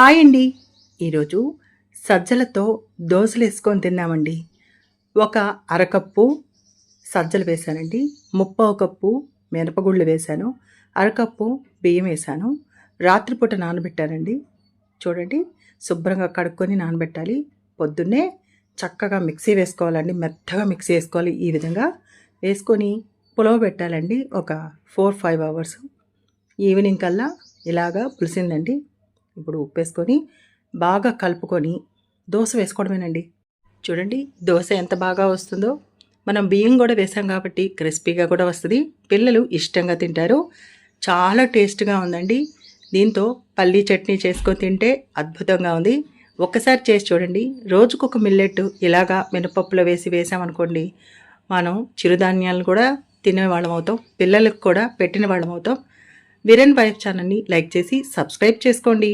Hi అండి. ఈరోజు సజ్జలతో దోశలు వేసుకొని తిన్నామండి. ఒక అరకప్పు సజ్జలు వేశానండి. ముప్పావు కప్పు మినపగుళ్ళు వేశాను. అరకప్పు బియ్యం వేశాను. రాత్రిపూట నానబెట్టానండి. చూడండి శుభ్రంగా కడుక్కొని నానబెట్టాలి. పొద్దున్నే చక్కగా మిక్సీ వేసుకోవాలండి. మెత్తగా మిక్సీ వేసుకోవాలి ఈ విధంగా. వేసుకొని పులవ పెట్టాలండి. ఒక ఫోర్ ఫైవ్ అవర్స్. ఈవినింగ్ కల్లా ఇలాగా పులిసిందండి. ఇప్పుడు ఉప్పు వేసుకొని బాగా కలుపుకొని దోశ వేసుకోవడమేనండి. చూడండి దోశ ఎంత బాగా వస్తుందో. మనం బియ్యం కూడా వేసాం కాబట్టి క్రిస్పీగా కూడా వస్తుంది. పిల్లలు ఇష్టంగా తింటారు. చాలా టేస్ట్గా ఉందండి. దీంతో పల్లీ చట్నీ చేసుకొని తింటే అద్భుతంగా ఉంది. ఒక్కసారి చేసి చూడండి. రోజుకొక మిల్లెట్ ఇలాగా మినపప్పులో వేసి వేసామనుకోండి మనం చిరుధాన్యాలను కూడా తినేవాళ్ళం అవుతాం. పిల్లలకు కూడా పెట్టిన వాళ్ళం అవుతాం. విరన్ వైఫ్ ఛానల్ని లైక్ చేసి సబ్స్క్రైబ్ చేసుకోండి.